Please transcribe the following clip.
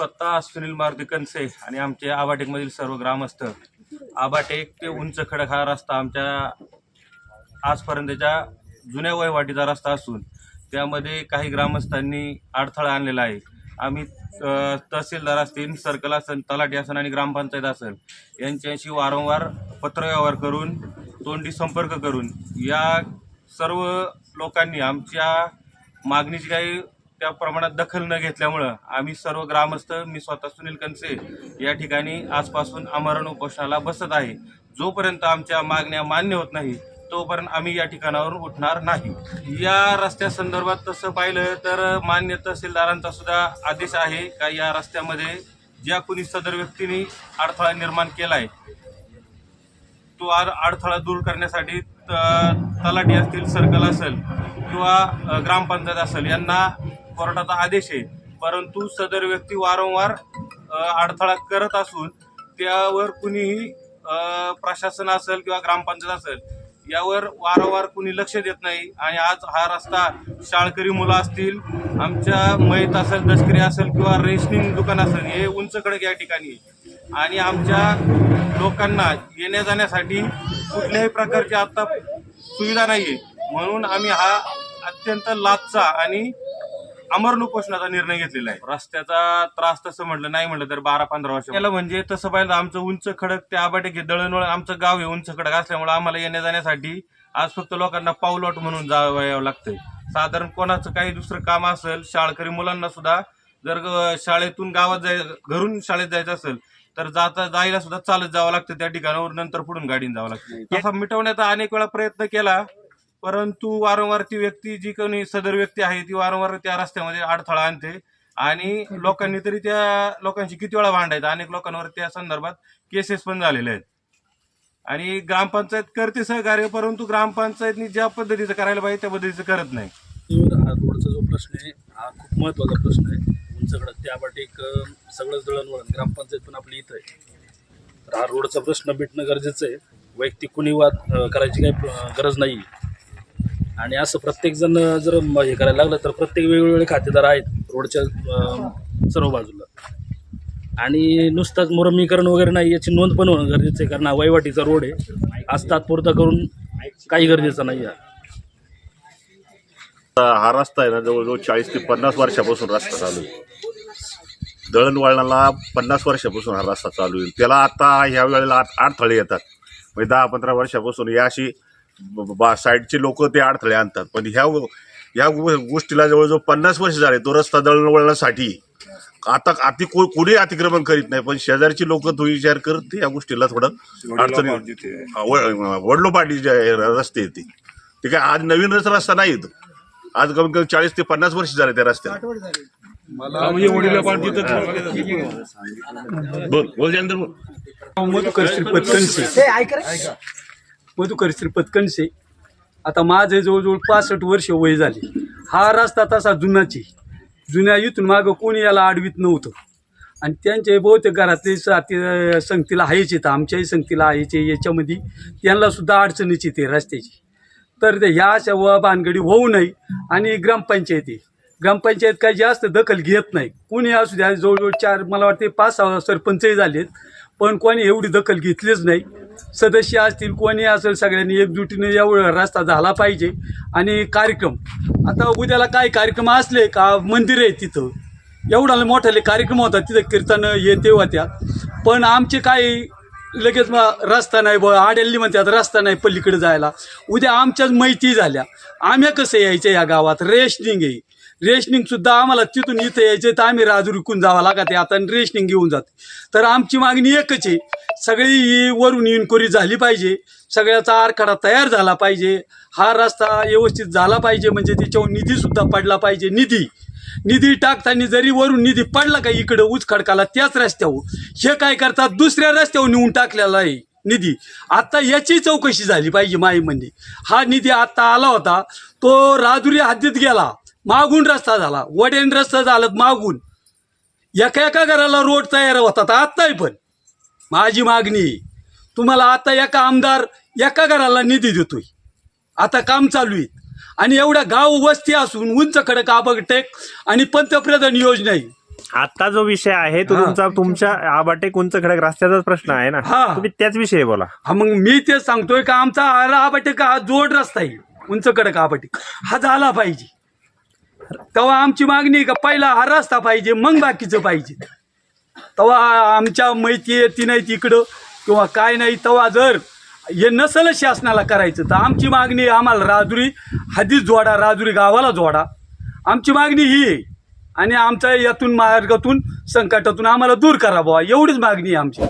स्वतः सुनील मारुती कनसे आणि आमचे आबाटेकमधील सर्व ग्रामस्थ. आबाटेक ते उंच खडक हा रस्ता आमच्या आजपर्यंतच्या जुन्या वहिवाटीचा रस्ता असून त्यामध्ये काही ग्रामस्थांनी अडथळा आणलेला आहे. आम्ही तहसीलदार असतील सर्कल असेल तलाठी असेल आणि ग्रामपंचायत असेल यांच्याशी वारंवार पत्रव्यवहार करून तोंडी संपर्क करून या सर्व लोकांनी आमच्या मागणीची काही त्या प्रमाणात दखल न घेतल्यामुळं आम्ही सर्व ग्रामस्थ मी स्वतः सुनील कनसे या ठिकाणी आजपासून आमरण उपोषणाला बसत आहे. जोपर्यंत आमच्या मागण्या मान्य होत नाही तोपर्यंत आम्ही या ठिकाणावरून उठणार नाही. या रस्त्या संदर्भात तसं पाहिलं तर मान्य तहसीलदारांचा सुद्धा आदेश आहे का या रस्त्यामध्ये ज्या कोणी सदर व्यक्तीने अडथळा निर्माण केला आहे तो आड- अडथळा दूर करण्यासाठी त- तलाठी असतील सर्कल असेल किंवा ग्रामपंचायत असेल यांना कोर्टाचा आदेश आहे. परंतु सदर व्यक्ती वारंवार अडथळा करत असून त्यावर कुणीही प्रशासन असेल किंवा ग्रामपंचायत असेल यावर वारंवार कुणी लक्ष देत नाही. आणि आज हा रस्ता शाळकरी मुलं असतील आमच्या मैत असेल दष्करी असेल किंवा रेशनिंग दुकान असेल हे उंच या ठिकाणी आहे. आणि आमच्या लोकांना येण्या जाण्यासाठी कुठल्याही प्रकारची आत्ता सुविधा नाही म्हणून आम्ही हा अत्यंत लाचचा आणि अमरण उपोषणाचा निर्णय घेतलेला आहे. रस्त्याचा त्रास तसं म्हटलं नाही म्हटलं तर बारा पंधरा वर्ष त्याला म्हणजे तसं पाहिलं आमचं उंच खडक ते आबाटे घे दळणवळ आमचं गाव आहे उंच खडक असल्यामुळे आम्हाला येण्या जाण्यासाठी आज फक्त लोकांना पाऊलवाट म्हणून जावं यावं लागतंय. साधारण कोणाचं काही दुसरं काम असेल शाळकरी मुलांना सुद्धा जर शाळेतून गावात जाय घरून शाळेत जायचं असेल तर जाता जायला सुद्धा चालत जावं लागतं. त्या ठिकाणावर नंतर पुढून गाडीने जावं लागतं. तसा मिटवण्याचा अनेक वेळा प्रयत्न केला. परंतु वारंवार ती व्यक्ती जी कोणी सदर व्यक्ती आहे ती वारंवार त्या रस्त्यामध्ये अडथळा आणते. आणि लोकांनी तरी त्या लोकांशी किती वेळा भांडायचं? अनेक लोकांवर त्या संदर्भात केसेस पण झालेले आहेत. आणि ग्रामपंचायत करते सहकार्य परंतु ग्रामपंचायतनी ज्या पद्धतीचं करायला पाहिजे त्या पद्धतीचं करत नाही. हा रोडचा जो प्रश्न आहे हा खूप महत्त्वाचा प्रश्न आहे. उंचकडं त्याबाट एक सगळंच दळणवळण ग्रामपंचायत पण आपली इथं आहे. तर हा रोडचा प्रश्न भेटणं गरजेचं आहे. वैयक्तिक कुणी वाद करायची काही गरज नाही आणि असं प्रत्येकजण जर म- हे करायला लागलं तर प्रत्येक वेगवेगळे खातेदार आहेत रोडच्या अं, सर्व बाजूला. आणि नुसतंच मुरमीकरण वगैरे नाही याची नोंद पण होणं गरजेचं आहे कारण हा वहिवाटीचा रोड आहे. आज तात्पुरता करून काही गरजेचं नाही आहे. हा रस्ता आहे ना जवळजवळ चाळीस ते पन्नास वर्षापासून रस्ता चालू आहे. दळणवळणाला पन्नास वर्षापासून हा रस्ता चालू आहे. त्याला आता ह्या वेळेला आत- अडथळे येतात. म्हणजे दहा पंधरा वर्षापासून या अशी ब- साईडचे लोक ते अडथळे आणतात. पण ह्या ह्या गोष्टीला जवळजवळ पन्नास वर्ष झाले तो रस्ता दळणवळणासाठी. आता अति को- कोणी अतिक्रमण करीत नाही पण शेजारची लोक तो विचार करत या गोष्टीला थोडं अडचणी वडलोपाटी जे रस्ते आहेत ते काय आज नवीन रस- रस्ता नाही येत आज कमीत कमी चाळीस ते पन्नास वर्ष झाले त्या रस्त्याला. बोल बोल जनंतर बोल. मधुकर श्रीपत कणसे. आता माझे जवळजवळ पासष्ट वर्ष वय झाले. हा रस्ता तसा जुनाची. जुन्या इथून मागं कोणी याला आडवीत नव्हतं. आणि त्यांचे बहुतेक घरातले साथी संगतीला आहेच येतं आमच्याही संगतीला आहेचे याच्यामध्ये त्यांना सुद्धा अडचणीची येते रस्त्याची. तर ते ह्या अशा व भानगडी होऊ नये आणि ग्रामपंचायती ग्रामपंचायत काही जास्त दखल घेत नाही. कोणी असू द्या जवळजवळ चार मला वाटते पाच सहा सरपंचही झालेत. पण कोणी एवढी दखल घेतलीच नाही. सदस्य असतील कोणी असेल सगळ्यांनी एकजुटीने एवढा रस्ता झाला पाहिजे. आणि कार्यक्रम आता उद्याला काय कार्यक्रम असले का मंदिर आहे तिथं. एवढा मोठाले कार्यक्रम होतात तिथं कीर्तन हे ते होत्या. पण आमचे काही लगेच मग रस्ता नाही ब आडेल्ली म्हणतात रस्ता नाही पलीकडे जायला. उद्या आमच्याच माहिती झाल्या. आम्ही कसं यायचं या गावात? रेशनिंग आहे. रेशनिंग सुद्धा आम्हाला तिथून इथं यायचे तर आम्ही राजूर विकून जावं लागते आता आणि रेशनिंग घेऊन जाते तर आमची मागणी एकच आहे. सगळी ही वरून इन्क्वायरी झाली पाहिजे. सगळ्याचा आरखडा तयार झाला पाहिजे. हा रस्ता व्यवस्थित झाला पाहिजे. म्हणजे त्याच्यावर निधीसुद्धा पडला पाहिजे. निधी. निधी टाकताना जरी वरून निधी पडला का इकडं उच खडकाला त्याच रस्त्यावर. हे काय करतात? दुसऱ्या रस्त्यावर नेऊन टाकलेला आहे निधी. आता याची चौकशी झाली पाहिजे माई म्हणजे हा निधी आत्ता आला होता. तो राजुरी हद्दीत गेला. मागून रस्ता झाला. वडेन रस्ता झाला मागून. एका एका घराला रोड तयार होतात आत्ताही पण. माझी मागणी. तुम्हाला आता एका आमदार एका घराला निधी देतोय. आता काम चालू आहे. आणि एवढ्या गाव वस्ती असून उंच खडक आबगटेक आणि पंतप्रधान योजना आहे. आता जो विषय आहे तो हा. तुमचा तुमच्या आबाटे कुंच खडक रस्त्याचाच प्रश्न आहे ना? हा. तुम्ही त्याच विषयी बोला. हा मग मी तेच सांगतोय का आमचा हा आबाटे हा जोड रस्ता आहे. उंच कडक आबाटे हा झाला पाहिजे. तेव्हा आमची मागणी का पहिला हा रस्ता पाहिजे मग बाकीचं पाहिजे. तेव्हा आमच्या माहिती येते नाही तिकडं किंवा काय नाही तेव्हा जर हे नसलं शासनाला करायचं तर आमची मागणी आम्हाला राजुरी हदीच जोडा राजुरी गावाला जोडा. आमची मागणी ही आहे. आणि आमच्या यातून मार्गातून संकटातून आम्हाला दूर करा बुवा एवढीच मागणी आहे आमची.